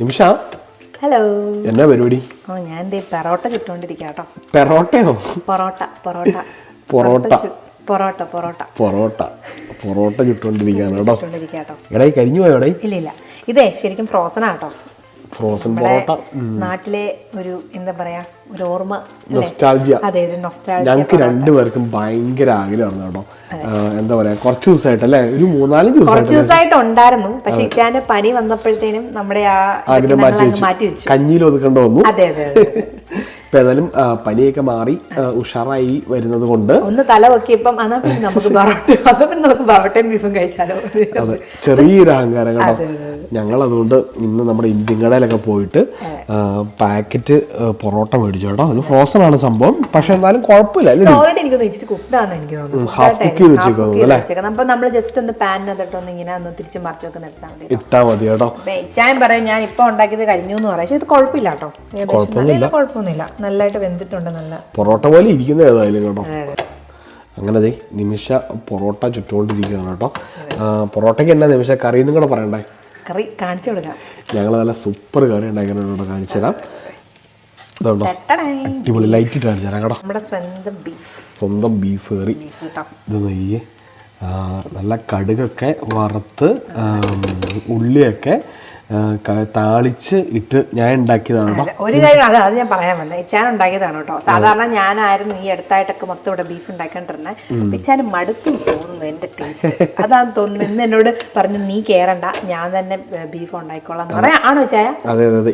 നിമിഷ hello. എന്നാ പരിപാടി? ഓ ഞാൻ ദേ പെറോട്ട ചുട്ടോണ്ടിരിക്കുക പെറോട്ടയോ? പൊറോട്ട പൊറോട്ട. പൊറോട്ട. പൊറോട്ട പൊറോട്ട പൊറോട്ട. പൊറോട്ട. ചുട്ടോണ്ടിരിക്കുകയാണ് കേട്ടോ ചുട്ടോണ്ടിരിക്കുക കേട്ടോ എടേ കരിഞ്ഞു പോയോ ഇല്ല ഇല്ല ഇതേ ശരിക്കും ഫ്രോസൺ ആട്ടോ ഫ്രോസൺ പൊറോട്ട. നാട്ടിലെ ഒരു എന്താ പറയാ ഒരു ഓർമ്മ? നൊസ്റ്റാൾജിയ അതെ ഒരു നൊസ്റ്റാൾജിയ ഞങ്ങൾക്ക് രണ്ടുപേർക്കും ഭയങ്കര ആഗ്രഹമായിരുന്നു കേട്ടോ. എന്താ പറയാ കുറച്ച് ദിവസമായിട്ട് അല്ലേ? ഒരു മൂന്നാലഞ്ച് കുറച്ച് ദിവസമായിട്ട് ഉണ്ടായിരുന്നു. പക്ഷെ ഇച്ചാന്റെ പനി വന്നപ്പോഴത്തേനും നമ്മുടെ ആ ആഗ്രഹം മാറ്റി വെച്ചു. കഞ്ഞിയിൽ ഒതുക്കേണ്ട വന്നു. അതെ അതെ ഇപ്പൊ ഏതായാലും പനിയൊക്കെ മാറി ഉഷാറായി വരുന്നത് കൊണ്ട് ഒന്ന് തല പൊക്കിയപ്പം നമുക്ക് നമുക്ക് ബീഫും കഴിച്ചാലോ? അതെ ചെറിയൊരു അഹങ്കാരം കേട്ടോ. ഞങ്ങൾ അതുകൊണ്ട് ഇന്ന് നമ്മുടെ ഇന്ത്യൻ കടയിലൊക്കെ പോയിട്ട് പാക്കറ്റ് പൊറോട്ട മേടിച്ചു കേട്ടോ. അത് ഫ്രോസൺ ആണ് സംഭവം. പക്ഷെ എന്നാലും കുഴപ്പമില്ല ഓൾറെഡി എനിക്ക് ഇച്ചിരി കുക്ക്ഡാന്ന് എനിക്ക് തോന്നുന്നു. half cook ചെയ്ത് വെച്ചേക്കുവാ അല്ലേ? നമ്മൾ ജസ്റ്റ് ഒന്ന് പാനിനകത്തോട്ട് ഒന്ന് ഇങ്ങനെ ഒന്ന് തിരിച്ച് മറിച്ചൊക്കെ നിർത്താൻ മതി ഇട്ടാ മതി കേട്ടോ. ചായം പറയും ഞാൻ ഇപ്പൊ ഉണ്ടാക്കിയത് കഴിഞ്ഞു എന്ന് പറയാം. പക്ഷെ ഇത് കുഴപ്പമില്ല കേട്ടോ. നല്ല കുഴപ്പമൊന്നുമില്ല. നല്ലതായിട്ട് വെന്തിട്ടുണ്ട് നല്ല പൊറോട്ട പോലെ ഇരിക്കുന്ന ഏതായാലും കേട്ടോ. അങ്ങനെ അതെ. നിമിഷ പൊറോട്ട ചുറ്റുകൊണ്ടിരിക്കുകയാണ് കേട്ടോ. പൊറോട്ടയ്ക്ക് എന്നാ നിമിഷ? കറി എന്നും കൂടെ പറയണ്ടേ? കറി കാണിച്ചു കൊടുക്കാം. ഞങ്ങൾ നല്ല സൂപ്പർ കറി ഉണ്ടാക്കിയിട്ടുണ്ട് കാണിച്ചു തരാം. അടിപൊളി ലൈറ്റ് ഇട്ട് കാണിച്ചു തരാം കേട്ടോ സ്വന്തം ബീഫ് കറി ഇത് നെയ്യ് നല്ല കടുകൊക്കെ വറുത്ത് ഉള്ളിയൊക്കെ താളിച്ച് ഇട്ട് ഞാൻ ഉണ്ടാക്കിയതാണ് കേട്ടോ ഒരു കാര്യം അത് അത് ഞാൻ പറയാൻ വന്നത് ഇച്ചാൻ ഉണ്ടാക്കിയതാണ് കേട്ടോ സാധാരണ ഞാനായിരുന്നു ഈ അടുത്തായിട്ടൊക്കെ മൊത്തം ഇവിടെ ബീഫ് ഉണ്ടാക്കേണ്ടിരുന്നത് ഇച്ചാൻ മടുത്തു തോന്നുന്നു എന്റെ ടേസ്റ്റ് അതാണ് തോന്നുന്നു ഇന്ന് എന്നോട് പറഞ്ഞു നീ കേറണ്ട. ഞാൻ തന്നെ ബീഫ് ഉണ്ടാക്കിക്കോളാം. പറയാം. ആണോ ചായ അതെ അതെ അതെ.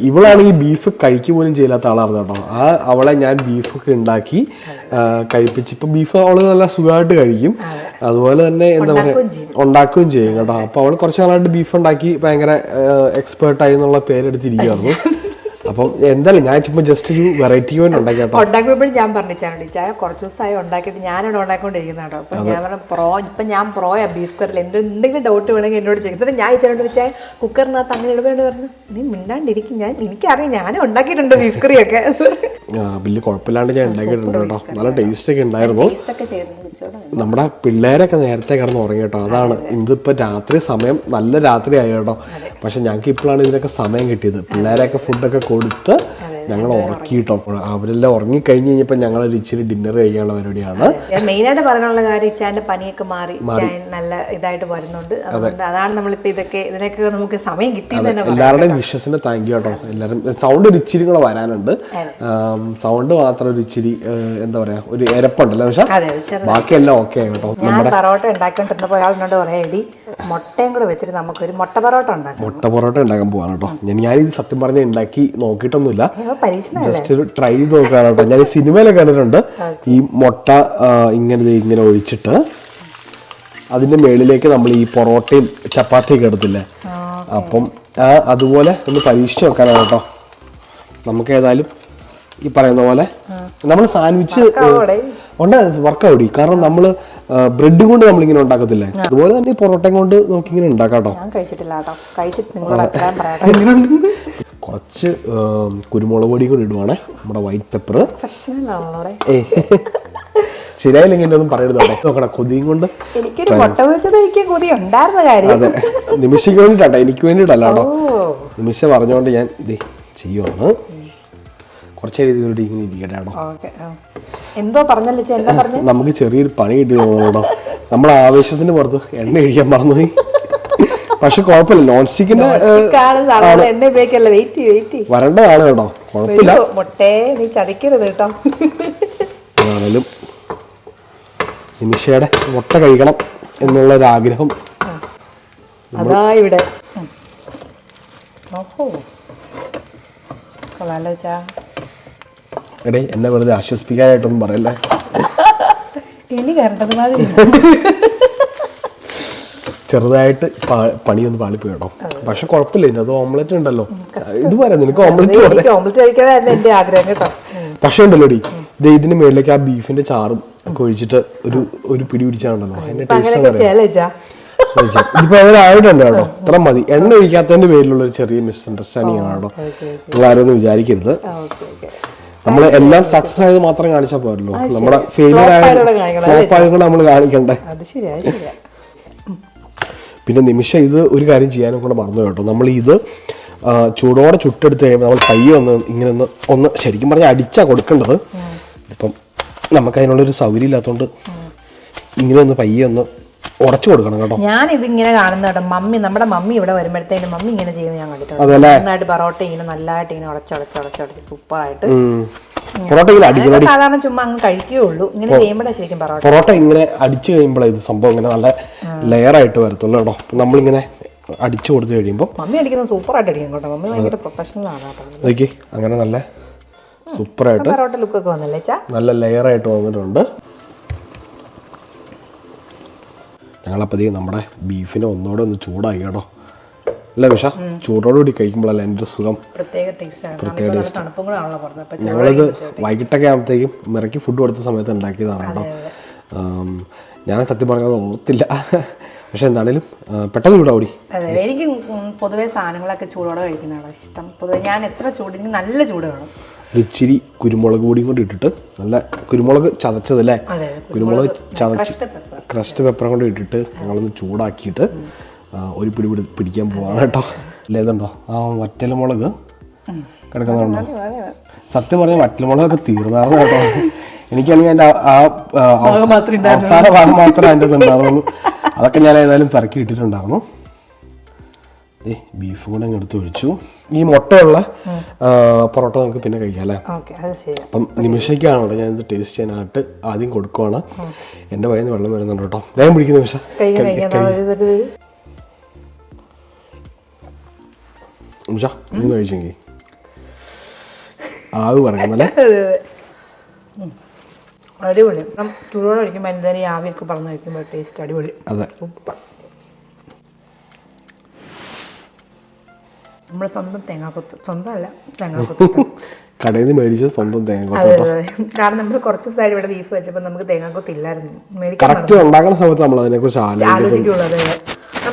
ഈ ബീഫ് കഴിക്കുക പോലും ചെയ്യാത്ത ആളാണ് കേട്ടോ ആ അവളെ ഞാൻ ബീഫൊക്കെ ഉണ്ടാക്കി കഴിപ്പിച്ച്. ഇപ്പം ബീഫ് അവൾ നല്ല സുഖമായിട്ട് കഴിക്കും. അതുപോലെ തന്നെ എന്താ പറയുക ഉണ്ടാക്കുകയും ചെയ്യും. കേട്ടോ. അപ്പോൾ അവൾ കുറച്ച് നാളായിട്ട് ബീഫ് ഉണ്ടാക്കി ഭയങ്കര എക്സ്പേർട്ടായി എന്നുള്ള പേരെടുത്തിരിക്കുകയായിരുന്നു അപ്പം എന്തായാലും ഞാൻ ഇപ്പം ജസ്റ്റ് ഒരു വെറൈറ്റി വേണ്ടി ഉണ്ടാക്കി ഉണ്ടാക്കിയപ്പോഴും ഞാൻ പറഞ്ഞിച്ചാണ് ചായ കുറച്ച് ദിവസമായി ഉണ്ടാക്കിയിട്ട് ഞാനിവിടെ ഉണ്ടാക്കിക്കൊണ്ടിരിക്കുന്നത് കേട്ടോ. അപ്പൊ ഞാൻ പറഞ്ഞു പ്രോ ഇപ്പൊ ഞാൻ പ്രോയാ ബീഫ് കറിൽ എന്റെ എന്തെങ്കിലും ഡൗട്ട് വേണമെങ്കിൽ എന്നോട് ചോദിക്കും. എന്നിട്ട് ഞാൻ ഇച്ചാനോട് വെച്ചാൽ കുക്കറിനകത്ത് അങ്ങനെ ഇടുവേണ്ടി പറഞ്ഞു നീ മിണ്ടാണ്ടിരിക്കും ഞാൻ എനിക്കറിയാം ഞാനും ഉണ്ടാക്കിയിട്ടുണ്ട് ബീഫ് കറിയൊക്കെ വലിയ കുഴപ്പമില്ലാണ്ട് ഞാൻ ഉണ്ടാക്കിയിട്ടുണ്ട് കേട്ടോ. നല്ല ടേസ്റ്റ് ഒക്കെ ഉണ്ടായിരുന്നു. ടേസ്റ്റ് ഒക്കെ. നമ്മുടെ പിള്ളേരൊക്കെ നേരത്തെ കിടന്ന് ഉറങ്ങി കേട്ടോ. അതാണ്. ഇതിപ്പോൾ രാത്രി സമയം നല്ല രാത്രി ആയി കേട്ടോ പക്ഷെ ഞങ്ങൾക്ക് ഇപ്പോഴാണ് ഇതിനൊക്കെ സമയം കിട്ടിയത്. പിള്ളേരെയൊക്കെ ഫുഡൊക്കെ കൊടുത്ത് ഞങ്ങൾ ഉറക്കിയിട്ടോ? അവരെല്ലാം ഉറങ്ങിക്കഴിഞ്ഞ് കഴിഞ്ഞപ്പോ കഴിഞ്ഞപ്പോൾ ഞങ്ങൾ ഇച്ചിരി ഡിന്നർ കഴിക്കാനുള്ള പരിപാടിയാണ്. മെയിനായിട്ട് പറയാനുള്ള കാര്യം ഇച്ചാന്റെ പണിയൊക്കെ മാറി. മാറി. നല്ല ഇതായിട്ട് വരുന്നുണ്ട്. അതുകൊണ്ട് അതാണ് നമ്മളിപ്പോ ഇതൊക്കെ ഇതിനൊക്കെ നമുക്ക് സമയം കിട്ടിയത് പറയാം. എല്ലാവരുടെയും വിഷസിന് താങ്ക് യു കേട്ടോ. എല്ലാവരും സൗണ്ട് ഒരു ഇച്ചിരി കൂടെ വരാനുണ്ട്. സൗണ്ട് മാത്രം ഒരു ഇച്ചിരി എന്താ പറയാ ഒരു എരപ്പുണ്ടല്ലോ പക്ഷെ? ബാക്കിയെല്ലാം ഓക്കെ ആയി കേട്ടോ. ഞാൻ പൊറോട്ട ഉണ്ടാക്കിക്കൊണ്ടിരുന്നപ്പോൾ ഒരാളിനോട് പറയാം എടി മുട്ടയും കൂടെ വെച്ചിട്ട് നമുക്കൊരു മുട്ട പൊറോട്ട ഉണ്ടാക്കാം. മുട്ട പൊറോട്ട ഉണ്ടാക്കാൻ പോവാണ് കേട്ടോ. ഞാൻ ഞാനിത് സത്യം പറഞ്ഞ ഉണ്ടാക്കി നോക്കിയിട്ടൊന്നുമില്ല. ജസ്റ്റ് ഒരു ട്രൈ ചെയ്ത് നോക്കാണ് കേട്ടോ ഞാൻ ഈ സിനിമയിലൊക്കെ കണ്ടിട്ടുണ്ട്. ഈ മുട്ട ഇങ്ങനെ ഇങ്ങനെ ഒഴിച്ചിട്ട് അതിന്റെ മേളിലേക്ക് നമ്മൾ ഈ പൊറോട്ടയും ചപ്പാത്തിയൊക്കെ എടുത്തില്ലേ അപ്പം ആ അതുപോലെ ഒന്ന് പരീക്ഷിച്ച് നോക്കാനാണ് കേട്ടോ നമുക്ക് ഏതായാലും ഈ പറയുന്ന പോലെ നമ്മൾ സാൻഡ്വിച്ച് ഉണ്ട് വർക്കൗടി കാരണം നമ്മൾ ബ്രെഡ് കൊണ്ട് നമ്മൾ ഇങ്ങനെ ഉണ്ടാക്കത്തില്ലേ അതുപോലെ തന്നെ ഈ പൊറോട്ടയും കൊണ്ട് നമുക്ക് ഇങ്ങനെ ഉണ്ടാക്കാം കേട്ടോ കുറച്ച് കുരുമുളക് പൊടി കൂടി ഇടുവാണേ. നമ്മുടെ വൈറ്റ് പെപ്പർ ശരിയായില്ലെങ്കിൽ എന്നെ ഒന്നും പറയരുത് നോക്കണം കൊതിയും കൊണ്ട് എനിക്കൊരു മുട്ട വെച്ചത് കഴിക്കാൻ കൊതി ഉണ്ടായിരുന്ന കാര്യം. അതെ. നിമിഷയ്ക്ക് വേണ്ടിട്ടാ എനിക്ക് ഓ. നിമിഷ പറഞ്ഞുകൊണ്ട് ഞാൻ ഇത് ചെയ്യുവാണ്. കുറച്ച് രീതിയിലൂടെ ഇങ്ങനെ ഇരിക്കട്ടെ എന്തോ പറഞ്ഞല്ലോ നമുക്ക് ചെറിയൊരു പണി കിട്ടി. നമ്മളെ ആവേശത്തിന് പുറത്ത് എണ്ണ കഴിക്കാൻ മറന്നുപോയി. പക്ഷെ കുഴപ്പമില്ല. നോൺ സ്റ്റിക്കിന്റെ എണ്ണ ഉപയോഗിക്കല്ല വെയിറ്റ് വെയിറ്റ് വരേണ്ടതാണ് കേട്ടോ. കുഴപ്പമില്ല. മുട്ടേ നീ ചതിക്കരുത് കേട്ടോ. ആണെങ്കിലും നിമിഷയുടെ മുട്ട കഴിക്കണം എന്നുള്ള ഒരു ആഗ്രഹം അതാ ഇവിടെ. എടേ എന്നെ വെറുതെ ആശ്വസിപ്പിക്കാനായിട്ടൊന്നും പറയല്ലേ? എലി കരണ്ടത് മാതിരി ചെറുതായിട്ട് പണി പണിയൊന്ന് പാളിപ്പോയി കേട്ടോ പക്ഷെ കുഴപ്പമില്ല അത് ഓംലെറ്റ് ഉണ്ടല്ലോ. ഇത് പറയാം നിനക്ക് ഓംലെറ്റ് പോലെ. ഓംലെറ്റ് ആഗ്രഹം കേട്ടോ. പക്ഷെ ഉണ്ടല്ലോ ഡി ഇതിന് മേളിലേക്ക് ആ ബീഫിന്റെ ചാറും ഒക്കെ ഒഴിച്ചിട്ട് ഒരു ഒരു പിടി പിടിച്ചാണല്ലോ അതിന്റെ ടേസ്റ്റ് ഇതിപ്പോ അതിലായിട്ടുണ്ട് കേട്ടോ. ഇത്ര മതി. എണ്ണ ഒഴിക്കാത്തതിന്റെ പേരിലുള്ള ഒരു ചെറിയ മിസ്അണ്ടർസ്റ്റാൻഡിങ് ആണ് കേട്ടോ. ഒന്നും വിചാരിക്കരുത്. നമ്മൾ എല്ലാം സക്സസ് ആയത് മാത്രം കാണിച്ചാൽ പോരല്ലോ. നമ്മുടെ ഫെയിലിയർ ആയ ഫ്ലോപ്പ് ആയത് നമ്മൾ കാണിക്കണ്ടേ? പിന്നെ നിമിഷം ഇത് ഒരു കാര്യം ചെയ്യാനും കൂടെ മറന്നു കേട്ടോ. നമ്മൾ ഇത് ചൂടോടെ ചുട്ടെടുത്ത് കഴിയുമ്പോൾ നമ്മൾ കൈ ഒന്ന് ഇങ്ങനെ ഒന്ന് ഒന്ന് ശരിക്കും പറഞ്ഞാൽ അടിച്ചാ കൊടുക്കേണ്ടത്. ഇപ്പം നമുക്ക് അതിനുള്ളൊരു സൗകര്യം ഇല്ലാത്തതുകൊണ്ട് ഇങ്ങനെ ഒന്ന് പയ്യെ ഒന്ന് ഉടച്ചു കൊടുക്കണം കേട്ടോ. ഞാൻ ഇത് ഇങ്ങനെ കാണുന്ന കേട്ടോ. മമ്മി നമ്മുടെ മമ്മി ഇവിടെ വരുമ്പോഴത്തേക്കും മമ്മി ഇങ്ങനെ ചെയ്യുന്നത് ഞാൻ കണ്ടിട്ടുണ്ട്. നന്നായിട്ട് പൊറോട്ട ഇങ്ങനെ നല്ലതായിട്ട് ഇങ്ങനെ ഉടച്ചുടച്ചുടച്ചുടച്ച് സൂപ്പറായിട്ട് ഉം. പൊറോട്ട ഇങ്ങനെ അടിക്കണം സാധാരണ ചുമ്മാ അങ്ങ് കഴിക്കുകയുള്ളൂ. ഇങ്ങനെ ശരിക്കും പൊറോട്ട. പൊറോട്ട ഇങ്ങനെ അടിച്ചു കഴിയുമ്പോഴേ ഇത് സംഭവം ഇങ്ങനെ നല്ല ലെയർ ആയിട്ട് വരത്തുള്ളൂ കേട്ടോ. നമ്മളിങ്ങനെ അടിച്ചു കൊടുത്തു കഴിയുമ്പോൾ മമ്മി അടിക്കുന്നത് സൂപ്പറായിട്ട് അടിക്കും കേട്ടോ. മമ്മി ഭയങ്കര പ്രൊഫഷണൽ ആണ് നോക്കി അങ്ങനെ നല്ല സൂപ്പറായിട്ട് പൊറോട്ട ലുക്കൊക്കെ വന്നല്ലേ ചാ? നല്ല ലെയർ ആയിട്ട് വന്നിട്ടുണ്ട് ഞങ്ങളപ്പതേ നമ്മുടെ ബീഫിനെ ഒന്നുകൂടെ ഒന്ന് ചൂടാക്കി കേട്ടോ. അല്ല വിഷ ചൂടോടുകൂടി കഴിക്കുമ്പോഴല്ല എന്റെ സുഖം. പ്രത്യേക ടേസ്റ്റ് ഞങ്ങളിത് വൈകിട്ടൊക്കെ ആകുമ്പോഴത്തേക്കും മിറക്കി ഫുഡ് കൊടുത്ത സമയത്ത് ഉണ്ടാക്കിയതാണ് കേട്ടോ. ഞാൻ സത്യം പറഞ്ഞത് ഓർത്തില്ല. പക്ഷെ എന്താണേലും പെട്ടെന്ന് ചൂടാ ഓടി എനിക്ക് പൊതുവേ സാധനങ്ങളൊക്കെ ചൂടോടെ കഴിക്കുന്നതാണ് ഇഷ്ടം. പൊതുവേ ഞാൻ എത്ര ചൂട് എനിക്ക് നല്ല ചൂട് വേണം. ഇച്ചിരി കുരുമുളക് പൊടിയും കൂടി ഇട്ടിട്ട് നല്ല കുരുമുളക് ചതച്ചതല്ലേ? കുരുമുളക് ചതച്ച്. ക്രസ്റ്റ് പെപ്പറും കൂടി ഇട്ടിട്ട് ഞങ്ങളൊന്ന് ചൂടാക്കിയിട്ട് ഒരു പിടി പിടി പിടിക്കാൻ പോവാണ് കേട്ടോ. അല്ലേ ഇതുണ്ടോ? ആ വറ്റലമുളക് കിടക്കുന്നുണ്ടോ? സത്യം പറഞ്ഞാൽ വറ്റലമുളകൊക്കെ തീർന്നായിരുന്നു കേട്ടോ. എനിക്കാണെങ്കിൽ എന്റെ ആ ആ, അവസ- അവസാന ഭാഗം മാത്രമേ എന്റെ ഉണ്ടായിരുന്നുള്ളൂ അതൊക്കെ ഞാൻ ഏതായാലും പെറക്കി ഇട്ടിട്ടുണ്ടായിരുന്നു. ഏ ബീഫ് കൂടെ അങ്ങ് എടുത്ത് ഒഴിച്ചു. ഈ മുട്ടയുള്ള പൊറോട്ട നമുക്ക് പിന്നെ കഴിക്കാം അല്ലേ? അപ്പം നിമിഷയ്ക്കാണ് കേട്ടോ ഞാനിത് ടേസ്റ്റ് ചെയ്യാനായിട്ട് ആദ്യം കൊടുക്കുവാണ്. എന്റെ വയന്ന് വെള്ളം വരുന്നുണ്ട് കേട്ടോ. വേഗം പിടിക്കുന്ന നിമിഷ. നിമിഷ നീ കഴിച്ചെങ്കിൽ ആവ് പറഞ്ഞല്ലേ അടിപൊളി. ചൂടോടെ കഴിക്കുമ്പോൾ എന്തായാലും ആവിയൊക്കെ പറഞ്ഞ് കഴിക്കുമ്പോൾ ടേസ്റ്റ് അടിപൊളി. അതെ. നമ്മൾ നമ്മുടെ സ്വന്തം തേങ്ങാക്കൊത്ത് സ്വന്തം അല്ല തേങ്ങാക്കൊത്ത്. കടയിൽ നിന്ന് മേടിച്ച സ്വന്തം തേങ്ങാക്കൊത്ത് കാരണം നമ്മൾ കുറച്ച് ദിവസമായിട്ട് ഇവിടെ ബീഫ് വെച്ചപ്പോൾ നമുക്ക് തേങ്ങാക്കൊത്ത് ഇല്ലായിരുന്നു. മേടിക്കാൻ ഉണ്ടാക്കുന്ന സമയത്ത് നമ്മൾ അതിനെക്കുറിച്ച് ആലോചിക്കും ആലോചിക്കുള്ളൂ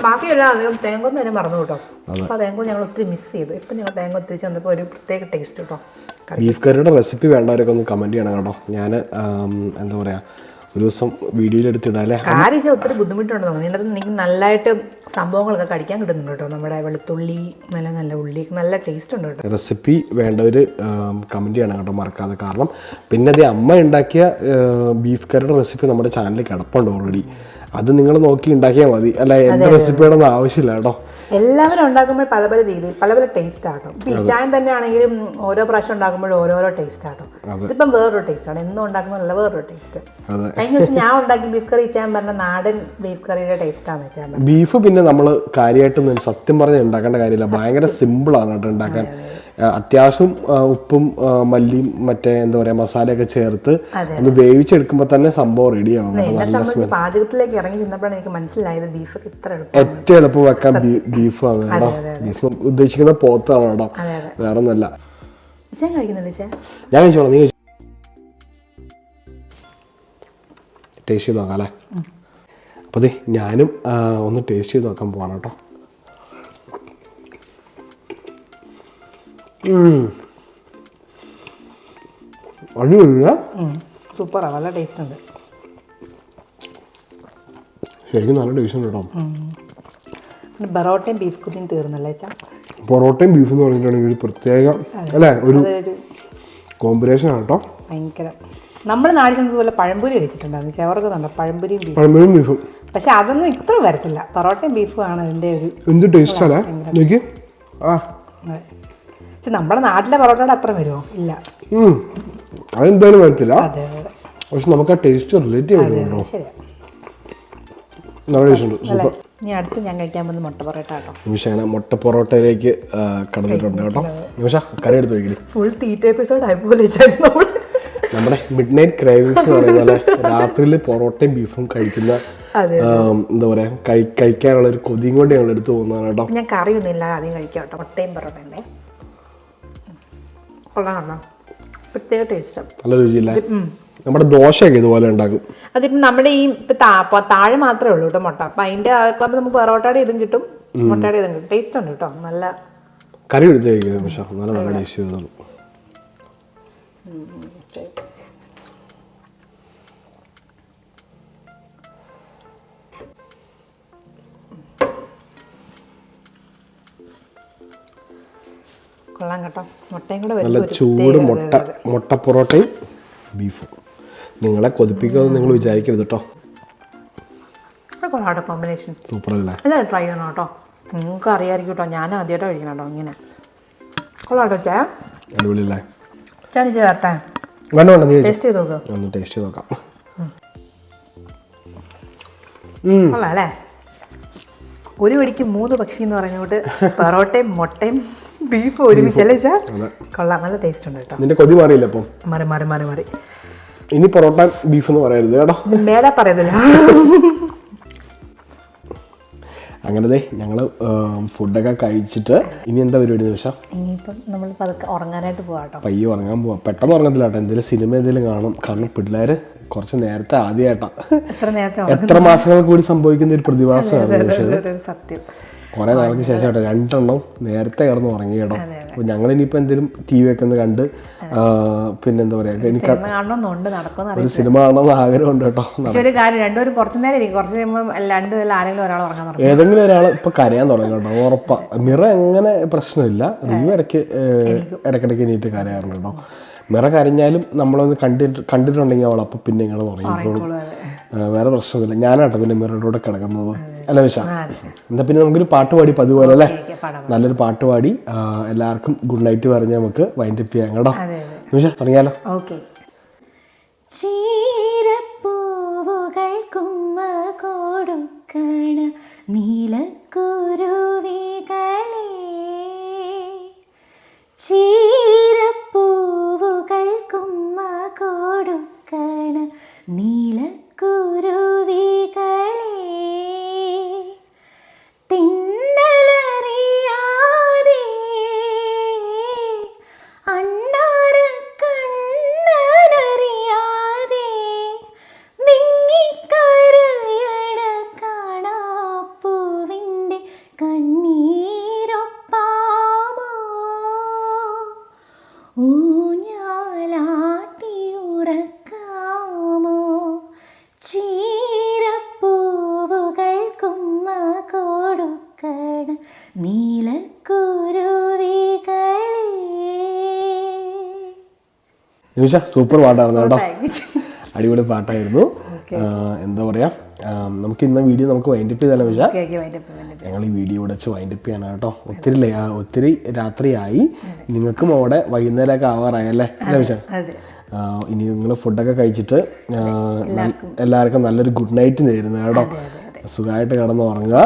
ബാക്കിയെല്ലാം അധികം തേങ്ങ തന്നെ മറന്നു കേട്ടോ. അപ്പോൾ തേങ്ങ ഞങ്ങൾ ഒത്തിരി മിസ് ചെയ്തു. ഇപ്പം ഞങ്ങൾ തേങ്ങ ഒത്തിരി വന്നപ്പോൾ ഒരു പ്രത്യേക ടേസ്റ്റ് കേട്ടോ. ബീഫ് കറിയുടെ റെസിപ്പി വേണ്ടവരൊക്കെ ഒന്ന് കമന്റ് ചെയ്യണം കേട്ടോ. ഞാൻ എന്താ പറയുക ഒരു ദിവസം വീഡിയോയിൽ എടുത്തിടാല്ലേ കാര്യം ഒത്തിരി ബുദ്ധിമുട്ടുണ്ട് തോന്നുന്നു. ഇതിനകത്ത് എനിക്ക് നല്ലതായിട്ട് സംഭവങ്ങളൊക്കെ കടിക്കാൻ കിട്ടുന്നുണ്ട് കേട്ടോ. നമ്മുടെ വെളുത്തുള്ളി നല്ല നല്ല ഉള്ളി നല്ല ടേസ്റ്റ് ഉണ്ട് കേട്ടോ. റെസിപ്പി വേണ്ടവർ കമന്റ് ചെയ്യണം കേട്ടോ. മറക്കാതെ. കാരണം പിന്നെ അത് അമ്മ ഉണ്ടാക്കിയ ബീഫ് കറിയുടെ റെസിപ്പി നമ്മുടെ ചാനലിൽ കിടപ്പുണ്ട് ഓൾറെഡി അത് നിങ്ങൾ നോക്കി ഉണ്ടാക്കിയാൽ മതി. അല്ല എന്റെ റെസിപ്പിയുടെ ആവശ്യമില്ല കേട്ടോ. എല്ലാവരും ഉണ്ടാക്കുമ്പോൾ പല പല രീതിയിൽ പല പല ടേസ്റ്റ് ആട്ടോ. ഇപ്പം ഇച്ചായൻ തന്നെ ആണെങ്കിലും ഓരോ പ്രാവശ്യം ഉണ്ടാക്കുമ്പോഴും ഓരോരോ ടേസ്റ്റ് ആട്ടോ. ഇതിപ്പം വേറൊരു ടേസ്റ്റ് ആണ്. എന്നും ഉണ്ടാക്കുമ്പോൾ നല്ല വേറൊരു ടേസ്റ്റ്. കഴിഞ്ഞ ദിവസം ഞാൻ ഉണ്ടാക്കി ബീഫ് കറി ഇച്ചാൻ പറഞ്ഞ നാടൻ ബീഫ് കറിയുടെ ടേസ്റ്റ് ആണ് ഇച്ചാൻ ബീഫ് പിന്നെ നമ്മൾ കാര്യമായിട്ടൊന്നും സത്യം പറഞ്ഞ് ഉണ്ടാക്കേണ്ട കാര്യമില്ല. ഭയങ്കര സിമ്പിൾ ആണ് കേട്ടോ ഉണ്ടാക്കാൻ. അത്യാവശ്യം ഉപ്പും മല്ലിയും മറ്റേ എന്താ പറയുക മസാലയൊക്കെ ചേർത്ത് ഒന്ന് വേവിച്ചെടുക്കുമ്പോൾ തന്നെ സംഭവം റെഡിയാവും സംബന്ധിച്ച് പാചകത്തിലേക്ക് ഇറങ്ങി ചെന്നപ്പോഴാണ് എനിക്ക് മനസ്സിലായത് ബീഫ് ഇത്ര ഏറ്റവും എളുപ്പം വെക്കാൻ ബീഫ് ആണ് കേട്ടോ. ബീഫ് ഉദ്ദേശിക്കുന്ന പോത്താണ് കേട്ടോ. വേറെ ഒന്നല്ല ഞാൻ കഴിച്ചോളാം നീ കഴിച്ചോ. ടേസ്റ്റ് ചെയ്ത് നോക്കാം അല്ലേ? അപ്പോൾ അതെ ഞാനും ഒന്ന് ടേസ്റ്റ് ചെയ്ത് നോക്കാൻ പോവാണ് കേട്ടോ. ഉം. അടിപൊളിയില്ല സൂപ്പറാണ് നല്ല ടേസ്റ്റ് ഉണ്ട്. ശരിക്കും നല്ല ടേസ്റ്റ് ഉണ്ട് കേട്ടോ. ബറോട്ടയും ബീഫ് കുത്തിയും തീർന്നല്ലേ ചാ പൊറോട്ടയും ബീഫ് എന്ന് പറഞ്ഞിട്ടുണ്ടെങ്കിൽ ഒരു പ്രത്യേക അല്ലേ? ഒരു കോമ്പിനേഷൻ ആണ് കേട്ടോ. ഭയങ്കര. നമ്മൾ നാട്ടിൽ ചെന്നതുപോലെ പഴംപൊരി കഴിച്ചിട്ടുണ്ടായിരുന്നു. ചേർക്കുന്നുണ്ട് പഴംപൊരിയും ബീഫ് പഴമ്പഴും ബീഫും പക്ഷെ അതൊന്നും ഇത്ര വരത്തില്ല. പൊറോട്ടയും ബീഫും ആണ് അതിന്റെ ഒരു എന്ത് ടേസ്റ്റ് അല്ലേ ആ. നമ്മുടെ നാട്ടിലെ പൊറോട്ടയുടെ അത്ര വരുമോ ഇല്ല. അതെന്തായാലും വരത്തില്ല. പക്ഷെ നമുക്ക് ആ ടേസ്റ്റ് റിലേറ്റ് ശരിയാ. നല്ല ടേസ്റ്റ് ഉണ്ട്. സൂപ്പർ. ഇനി അടുത്ത് ഞാൻ കഴിക്കാൻ പോകുന്ന മുട്ട പൊറോട്ട കേട്ടോ നിമിഷ അങ്ങനെ മുട്ട പൊറോട്ടയിലേക്ക് കടന്നിട്ടുണ്ട് കേട്ടോ. നിമിഷ കറി എടുത്ത് വയ്ക്കടി ഫുൾ തീറ്റ എപ്പിസോഡ് നമ്മൾ നമ്മുടെ മിഡ് നൈറ്റ് ക്രേവിങ്സ് എന്ന് പറയുന്നത് രാത്രിയിൽ പൊറോട്ടയും ബീഫും കഴിക്കുന്ന എന്താ പറയാ കഴിക്കാനുള്ള ഒരു കൊതിയും കൊണ്ട് ഞങ്ങൾ എടുത്തു പോകുന്നതാണ് കേട്ടോ. ഞാൻ കറിയൊന്നും ഇല്ല ആദ്യം കഴിക്കാം കേട്ടോ. മുട്ടയും പൊറോട്ടയുണ്ടേ കൊള്ളാം പ്രത്യേക ടേസ്റ്റ് നല്ല രുചിയില്ല? നമ്മുടെ ദോശയൊക്കെ ഇതുപോലെ ഉണ്ടാക്കും. അതിപ്പം നമ്മുടെ ഈ ഇപ്പം താഴെ മാത്രമേ ഉള്ളൂ കേട്ടോ മുട്ട. അപ്പം അതിന്റെ ആക്കുമ്പോൾ നമുക്ക് പൊറോട്ടയുടെ ഇതും കിട്ടും. മുട്ടയുടെ ഇതും കിട്ടും. ടേസ്റ്റ് ഉണ്ട് കേട്ടോ നല്ല കറി എടുത്ത് കഴിക്കുക പക്ഷേ. നല്ല നല്ല ടേസ്റ്റ് ചെയ്തോളൂ കൊള്ളാം കേട്ടോ. മുട്ടയും കൂടെ നല്ല ചൂട് മുട്ട മുട്ട പൊറോട്ടയും ബീഫും. നിങ്ങളെ കൊതിപ്പിക്കുമെന്ന് നിങ്ങൾ വിചാരിക്കരുത് കേട്ടോ. കോമ്പിനേഷൻ സൂപ്പർ അല്ലേ എല്ലാവരും ട്രൈ ചെയ്യണം കേട്ടോ. നിങ്ങൾക്ക് അറിയാമായിരിക്കും കേട്ടോ. ഞാൻ ആദ്യമായിട്ട് കഴിക്കണം കേട്ടോ ഇങ്ങനെ. കൊള്ളാം കേട്ടോ ചായ അടിപൊളിയല്ലേ? ഞാൻ ചേർട്ടെ വേണ്ട വേണ്ട നീ ടേസ്റ്റ് ചെയ്ത് ഒന്ന് ടേസ്റ്റ് ചെയ്ത് നോക്കാം. കൊള്ളാം അല്ലേ? ഒരു വടിക്ക് മൂന്ന് പക്ഷി എന്ന് പറഞ്ഞുകൊണ്ട് പൊറോട്ടയും മുട്ടയും ബീഫും ഒരുമിച്ചല്ലേ ചാ? കൊള്ളാം നല്ല ടേസ്റ്റ് ഉണ്ട് കേട്ടോ. നിന്റെ കൊതി മാറിയില്ല അപ്പം മാറി മാറി മാറി മാറി. ഇനി പൊറോട്ട ബീഫ് എന്ന് പറയരുത് കേട്ടോ. മേലെ പറയുന്നില്ല അങ്ങനെ ഞങ്ങൾ ഫുഡൊക്കെ കഴിച്ചിട്ട് ഇനി എന്താ പരിപാടി നിമിഷം? ഇനിയിപ്പം നമ്മൾ പതുക്കെ ഉറങ്ങാനായിട്ട് പോവാം കേട്ടോ. പയ്യെ ഉറങ്ങാൻ പോവാ. പെട്ടെന്ന് ഉറങ്ങത്തില്ല കേട്ടോ. എന്തെങ്കിലും സിനിമ എന്തെങ്കിലും കാണും. കാരണം പിള്ളേർ കുറച്ച് നേരത്തെ ആദ്യമായിട്ടാ എത്ര നേരത്തെ എത്ര മാസങ്ങൾ കൂടി സംഭവിക്കുന്ന ഒരു പ്രതിഭാസമാണ് പക്ഷേ സത്യം. കുറെ നാൾക്ക് ശേഷം കേട്ടോ രണ്ടെണ്ണം നേരത്തെ കിടന്ന് ഉറങ്ങി കേട്ടോ. അപ്പോൾ ഞങ്ങൾ ഇനിയിപ്പോൾ എന്തെങ്കിലും ടി വി ഒക്കെ ഒന്ന് കണ്ട് പിന്നെന്താ പറയുക എനിക്ക് ഒരു സിനിമ കാണണമെന്ന് ആഗ്രഹമുണ്ട് കേട്ടോ. പക്ഷെ ഒരു കാര്യം രണ്ടുപേരും കുറച്ച് നേരം ഇരിക്കും. കുറച്ച് കഴിയുമ്പോൾ രണ്ടുപേരും ആരെങ്കിലും ഒരാൾ ഉറങ്ങാൻ തുടങ്ങും. ഏതെങ്കിലും ഒരാൾ ഇപ്പൊ കരയാൻ തുടങ്ങി കേട്ടോ ഉറപ്പാ. മിറ എങ്ങനെ പ്രശ്നമില്ല. റീവ് ഇടയ്ക്ക് ഇടയ്ക്കിടയ്ക്ക് എണീറ്റ് കരയാറുണ്ട് കേട്ടോ. മിറ കരഞ്ഞാലും നമ്മളൊന്ന് കണ്ടിട്ട് കണ്ടിട്ടുണ്ടെങ്കിൽ അവൾ അപ്പം പിന്നെ ഇങ്ങനെ ഉറങ്ങിക്കോളും, വേറെ പ്രശ്നമൊന്നുമില്ല. ഞാനാട്ടോ പിന്നെ മിറയുടെ കൂടെ കിടക്കുന്നത്. അല്ല വിശ എന്നാൽ പിന്നെ നമുക്കൊരു പാട്ട് പാടി പതുപോലെ അല്ലേ? നല്ലൊരു പാട്ട് പാടി എല്ലാവർക്കും ഗുഡ് നൈറ്റ് പറഞ്ഞ് നമുക്ക് വൈൻഡ് അപ്പ് ചെയ്യാം കേട്ടോ. നിമിഷ പറഞ്ഞാലോ ഓക്കെ. ചീരപ്പൂവുകൾ കുമ്മ കൊടുക്കണ നീലക്കുരുവികളെ. ചീരപ്പൂവുകൾ നിമിഷ സൂപ്പർ പാട്ടായിരുന്നു കേട്ടോ. അടിപൊളി പാട്ടായിരുന്നു. എന്താ പറയാ നമുക്ക് ഇന്ന വീഡിയോ നമുക്ക് വൈൻഡപ്പ് ചെയ്താലോ നിമിഷ? വൈൻഡപ്പ് വൈൻഡപ്പ് ഞങ്ങൾ ഈ വീഡിയോ ഇവിടെ വെച്ച് വൈൻഡ് അപ്പ് ചെയ്യണം കേട്ടോ. ഒത്തിരി ഒത്തിരി രാത്രിയായി. നിങ്ങൾക്കും അവിടെ വൈകുന്നേരമൊക്കെ ആവാറായി അല്ലേ? നിമിഷ? ഇനി നിങ്ങൾ ഫുഡൊക്കെ കഴിച്ചിട്ട് എല്ലാവർക്കും. നല്ലൊരു ഗുഡ് നൈറ്റ് നേരുന്നു കേട്ടോ. സുഖമായിട്ട് കിടന്ന് ഉറങ്ങുക.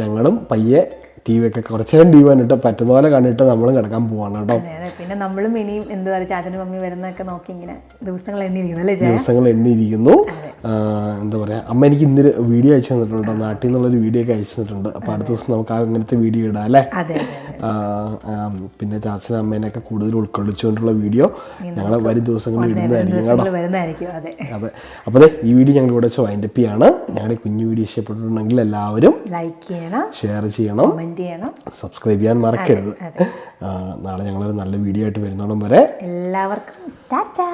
ഞങ്ങളും പയ്യെ ടി വി ഒക്കെ കുറച്ച് നേരം ടി വി കണ്ടിട്ട് പറ്റുന്ന പോലെ കണ്ടിട്ട് നമ്മളും കിടക്കാൻ പോവാണ് കേട്ടോ. പിന്നെ നമ്മളും ഇനിയും എന്താ പറയുക ചാച്ചനും മമ്മി വരുന്നൊക്കെ നോക്കി ഇങ്ങനെ ദിവസങ്ങൾ എണ്ണിയിരിക്കുന്നു ദിവസങ്ങൾ എണ്ണിയിരിക്കുന്നു. എന്താ പറയാ അമ്മ എനിക്ക് ഇന്നൊരു വീഡിയോ അയച്ചു തന്നിട്ടുണ്ട് നാട്ടിൽ നിന്നുള്ളൊരു വീഡിയോ ഒക്കെ അയച്ചു തന്നിട്ടുണ്ട്. അപ്പോൾ അടുത്ത ദിവസം നമുക്ക് അങ്ങനത്തെ വീഡിയോ ഇടാം അല്ലേ? പിന്നെ ചാച്ചനും അമ്മേനെയൊക്കെ കൂടുതൽ ഉൾക്കൊള്ളിച്ചുകൊണ്ടുള്ള വീഡിയോ ഞങ്ങൾ വരും ദിവസങ്ങളിൽ ഇടുന്നതായിരിക്കും കേട്ടോ. അതെ. അപ്പൊ അപ്പോൾ ഈ വീഡിയോ ഞങ്ങൾ ഇവിടെ വെച്ച് വൈൻഡപ്പ് ചെയ്യാണ്. ഞങ്ങളുടെ കുഞ്ഞു വീഡിയോ ഇഷ്ടപ്പെട്ടിട്ടുണ്ടെങ്കിൽ എല്ലാവരും ലൈക്ക് ചെയ്യണം. ഷെയർ ചെയ്യണം. കമന്റ് ചെയ്യണം. സബ്സ്ക്രൈബ് ചെയ്യാൻ മറക്കരുത്. നാളെ ഞങ്ങളൊരു നല്ല വീഡിയോ ആയിട്ട് വരുന്നോളം വരെ എല്ലാവർക്കും ടാറ്റാ.